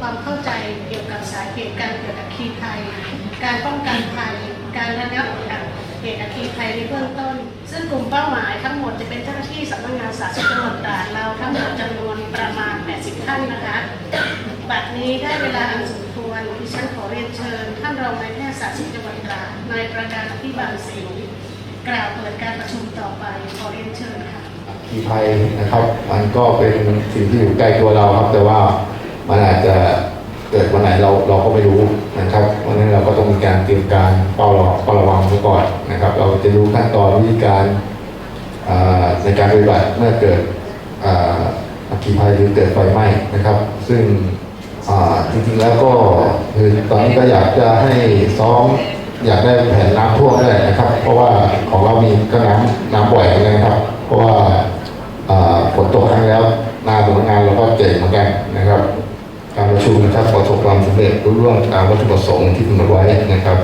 ความเข้าใจเกี่ยวกับสาเหตุการเกิดอัคคีภัย การป้องกันภัย การระงับเหตุอัคคีภัยในเบื้องต้น ซึ่งกลุ่มเป้าหมายทั้งหมดจะเป็นเจ้าหน้าที่สำนักงานสาธารณสุขจังหวัดตราดเราทั้งหมดจำนวนประมาณ 80 ท่านนะคะบัดนี้ได้เวลาอันสมควรดิฉันขอเรียนเชิญ ท่านรองนายแพทย์สาธารณสุขจังหวัดตราดนายประการอภิบาลศรีกล่าวเปิดการประชุมต่อไปขอเรียนเชิญค่ะทีภัยนะครับ มันก็เป็นสิ่งที่อยู่ใกล้ตัวเราครับแต่ว่า มันอาจจะเกิดวันไหนเราเราก็ไม่รู้นะครับวันนั้นเราก็ต้องมีการเตรียมการเฝ้าระเฝ้าระวังไว้ก่อนนะครับ เราจะรู้ขั้นตอนวิธีการในการปฏิบัติเมื่อเกิดอัคคีภัยหรือเกิดไฟไหม้นะครับ ซึ่งจริงๆแล้วก็คือตอนนี้ก็อยากจะให้ซ้อมอยากได้แผนน้ำท่วมด้วยนะครับ เพราะว่าของเรามีก็น้ำน้ำบ่อยเหมือนะครับ เพราะว่าฝนตกครั้งแล้วหนาสำนักงานเราก็เจ๋งเหมือนกันนะครับ การประชุมนะครับประสบความสำเร็จรุ่ร่วงตามวัตถุประสงค์ที่กำหนดไว้นะครับ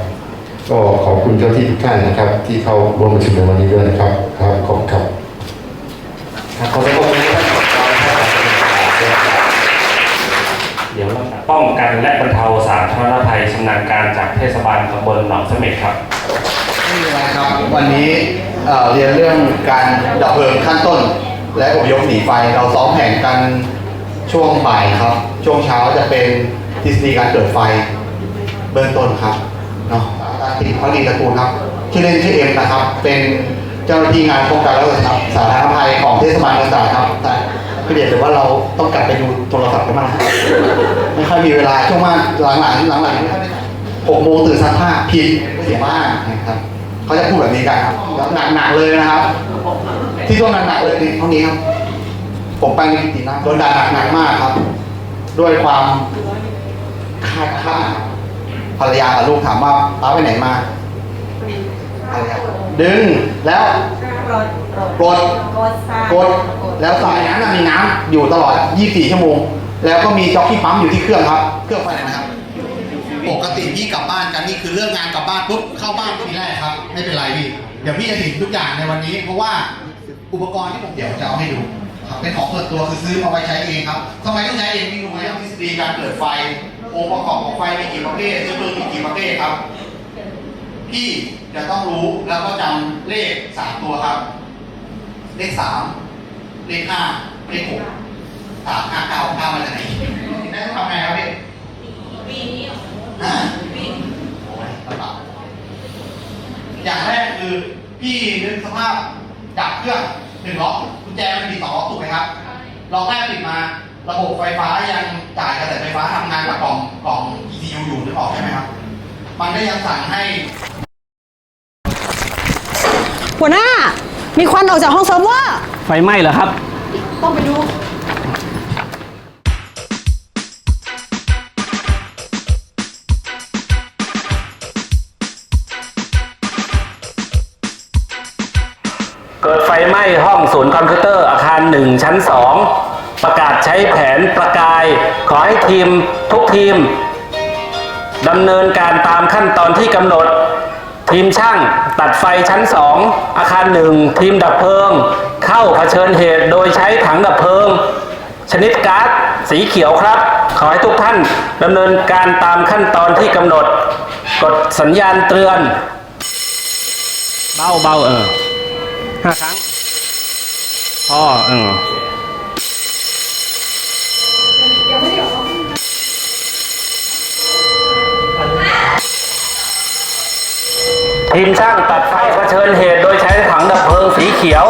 ก็ขอบคุณเจ้าที่ทุกท่านนะครับ ที่เข้าร่วมประชุมในวันนี้ด้วยนะครับครับขอบคุณครับครับขอเสียงปรบมือให้กับกองทัพอากาศด้วยครับเดี๋ยวเราป้องกันและบรรเทาสาธารณภัยชำนาญการจากเทศบาลตำบลหนองเสม็ดครับไม่มีอะไรครับวันนี้เอ่อเรียนเรื่องการดับเพลิงขั้นต้น และอพยพหนีไฟเราซ้อมแผนกันช่วงบ่ายครับ ช่วงเช้าจะเป็นทฤษฎีการเกิดไฟเบื้องต้นครับเนาะอาจารย์ติพักดีตระกูลครับชื่อเล่นชื่อเอ็มนะครับ เป็นเจ้าหน้าที่งานป้องกันและบรรเทาสาธารณภัยของเทศบาลเมืองตราดครับแต่พี่เดียแต่ว่าเราต้องกลับไปดูโทรศัพท์กันบ้างไม่ค่อยมีเวลาช่วงว่างหลังๆหลังๆไม่ค่อยได้หกโมงตื่นซักผ้าผิดเสียบ้างนะครับเขาจะพูดแบบนี้กันครับแล้วหนักๆเลยนะครับ ที่ช่วงหนักๆเลยนี่เท่านี้ครับ ผมไปในกิตินะโดนด่าหนักๆมากครับ ด้วยความคาดคาดภรรยากับลูกถามว่าป้าไปไหนมาภรรยาดึงแล้วกดกดแล้วสายนั้นมีน้ำอยู่ตลอด 24 ชั่วโมง แล้วก็มีจ็อกกี้ปั๊มอยู่ที่เครื่องครับ เครื่องไฟนะครับปกติพี่กลับบ้านกันนี่คือเลิกงงานกลับบ้านปุ๊บเข้าบ้านทีแรกครับ ไม่เป็นไรพี่ เดี๋ยวพี่จะถึงทุกอย่างในวันนี้ เพราะว่าอุปกรณ์ที่ผมเดี๋ยวจะเอาให้ดู เป็นของส่วนตัวคือซื้อมาไว้ใช้เองครับทำไมต้องใช้เองพี่รู้ไหมทฤษฎีการเกิดไฟ องค์ประกอบของไฟมีกี่ประเภทเชื้อเพลิงมีกี่ประเภทครับ พี่จะต้องรู้แล้วก็จำเลขสามตัวครับ เลขสามเลขห้าเลขหกสามห้าเก้าเก้ามาจากไหนได้ต้องทำไงครับพี่ฮะโอ้ยลำบากอย่างแรกคือพี่นึกสภาพดับเครื่องหนึ่งล็อก ญแจมันมีสองล็อกถูกไหมครับล็อกแรกปิดมา ระบบไฟฟ้ายังจ่ายกระแสไฟฟ้าทำงานกับกล่องกล่อง ECU อยู่นึกออกใช่ไหมครับ มันก็ยังสั่งให้ หัวหน้า มีควันออกจากห้องเซิร์ฟเวอร์ไฟไหม้เหรอครับ ต้องไปดู ฟไหม้ห้องศูนย์คอมพิวเตอร์อาคาร 1 ชั้น 2 ประกาศใช้แผนประกาย ขอให้ทีมทุกทีมดำเนินการตามขั้นตอนที่กำหนด ทีมช่างตัดไฟชั้น 2 อาคาร 1 ทีมดับเพลิง เข้าเผชิญเหตุโดยใช้ถังดับเพลิง ชนิดก๊าซสีเขียวครับ ขอให้ทุกท่านดำเนินการตามขั้นตอนที่กำหนด กดสัญญาณเตือน เบาเบาๆเออ ห้าครั้งพ่อเออทีมช่างตัดไฟเผชิญเหตุโดยใช้ถังดับเพลิงสีเขียว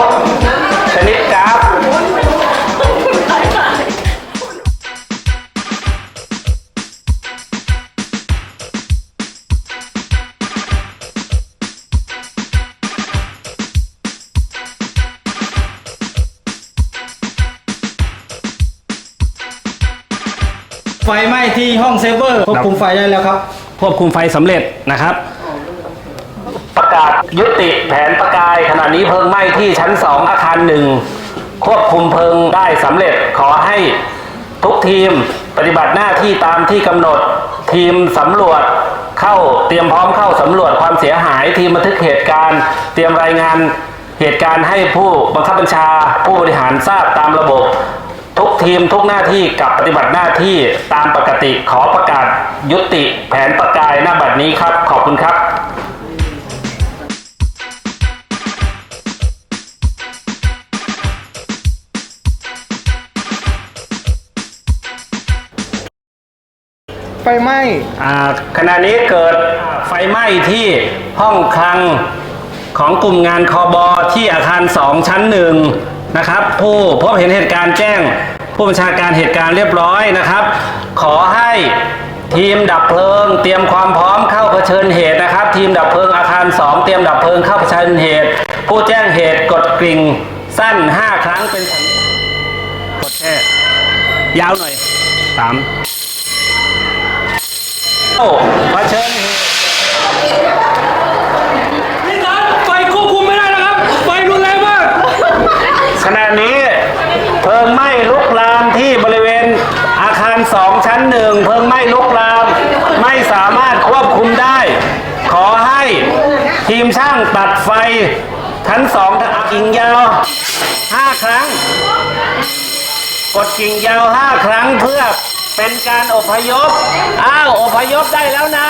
ที่ห้องเซิร์ฟเวอร์ควบคุมไฟได้แล้วครับ ควบคุมไฟสำเร็จนะครับ ประกาศยุติแผนประกายขณะนี้เพลิงไหม้ที่ชั้น 2 อาคารหนึ่งควบคุมเพลิงได้สำเร็จขอให้ทุกทีมปฏิบัติหน้าที่ตามที่กำหนดทีมสำรวจเข้าเตรียมพร้อมเข้าสำรวจความเสียหายทีมบันทึกเหตุการณ์ เตรียมรายงานเหตุการณ์ให้ผู้บังคับบัญชาผู้บริหารทราบตามระบบ ทุกทีมทุกหน้าที่กลับปฏิบัติหน้าที่ตามปกติขอประกาศยุติแผนประกายหน้าบัดนี้ครับ ขอบคุณครับไฟไหม้อ่าขณะนี้เกิดไฟไหม้ที่ห้องคลังของกลุ่มงานคอบอที่อาคาร 2 ชั้นหนึ่ง นะครับ ผู้พบเห็นเหตุการณ์แจ้ง ผู้บัญชาการเหตุการณ์เรียบร้อยนะครับ ขอให้ทีมดับเพลิง เตรียมความพร้อมเข้าเผชิญเหตุนะครับ ทีมดับเพลิงอาคาร 2 เตรียมดับเพลิงเข้าเผชิญเหตุ ผู้แจ้งเหตุกดกริ่งสั้น 5 ครั้งเป็นสัญกดแค่ยาวหน่อยสามเผชิญเหตุ ปัดไฟ ชั้นสองกิ่งยาวห้าครั้ง กดกิ่งยาวห้าครั้งเพื่อเป็นการอพยพ อ้าว อพยพได้แล้วนะ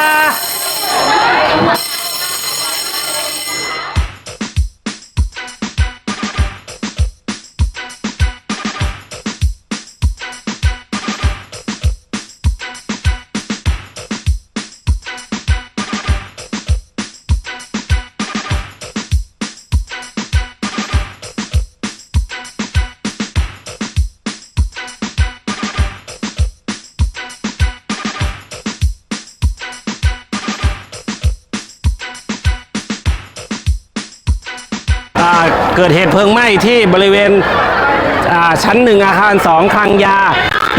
เกิดเหตุเพลิงไหม้ที่บริเวณชั้นหนึ่งอาคารสองคลังยา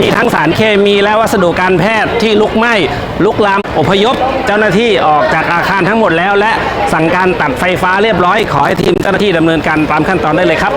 มีทั้งสารเคมีและวัสดุการแพทย์ที่ลุกไหม้ลุกลามอพยพ เจ้าหน้าที่ออกจากอาคารทั้งหมดแล้ว และสั่งการตัดไฟฟ้าเรียบร้อย ขอให้ทีมเจ้าหน้าที่ดำเนินการตามขั้นตอนได้เลยครับ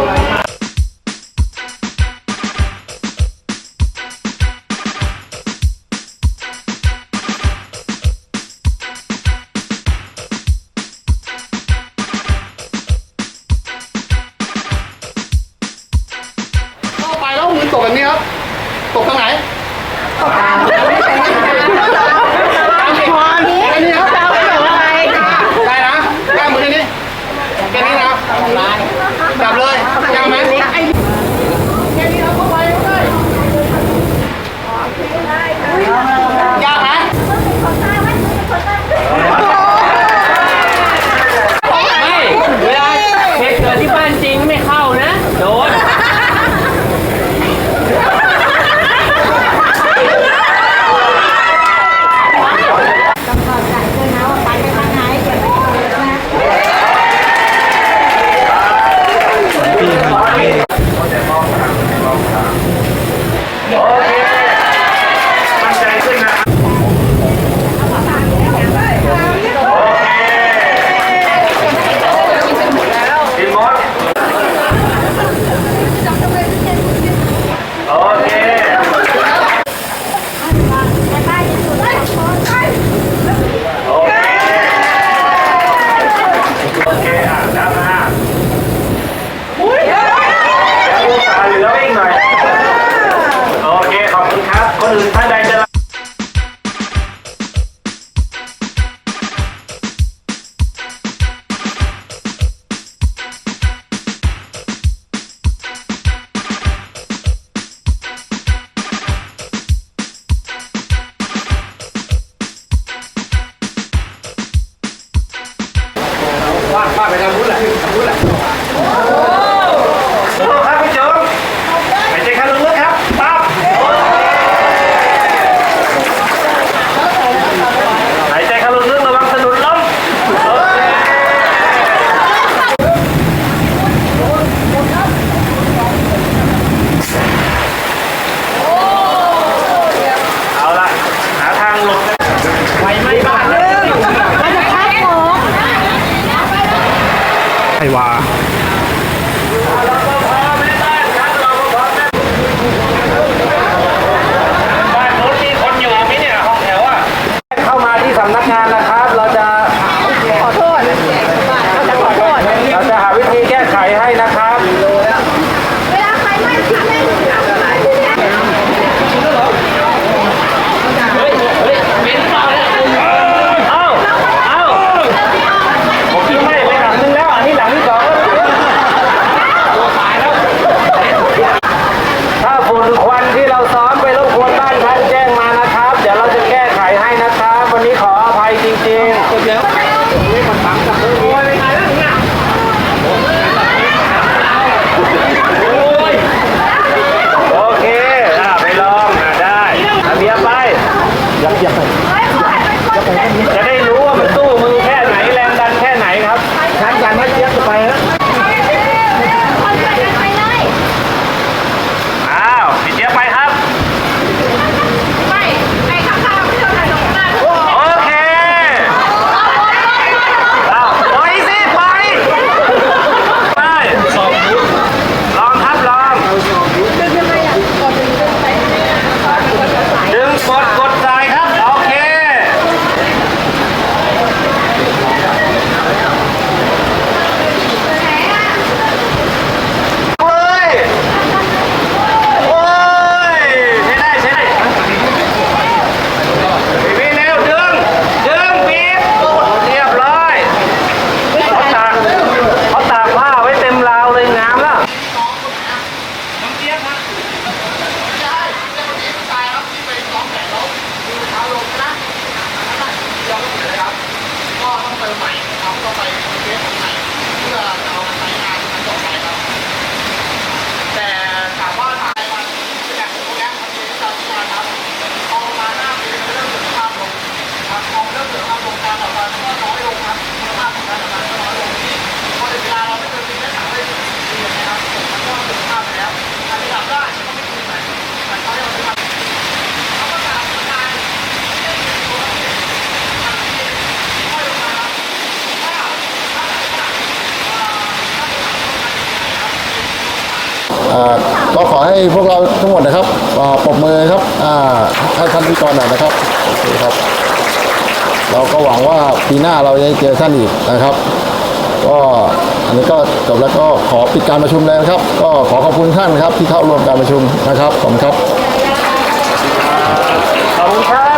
ก็เราขอให้พวกเราทั้งหมดนะครับปรบมือครับให้ท่านพิธีกรนะครับโอเคครับ เราก็หวังว่าปีหน้าเราจะได้เจอท่านอีกนะครับ ก็อันนี้ก็จบแล้วก็ขอปิดการประชุมเลยนะครับ ก็ขอขอบคุณท่านครับที่เข้าร่วมการประชุมนะครับขอบคุณครับขอบคุณครับ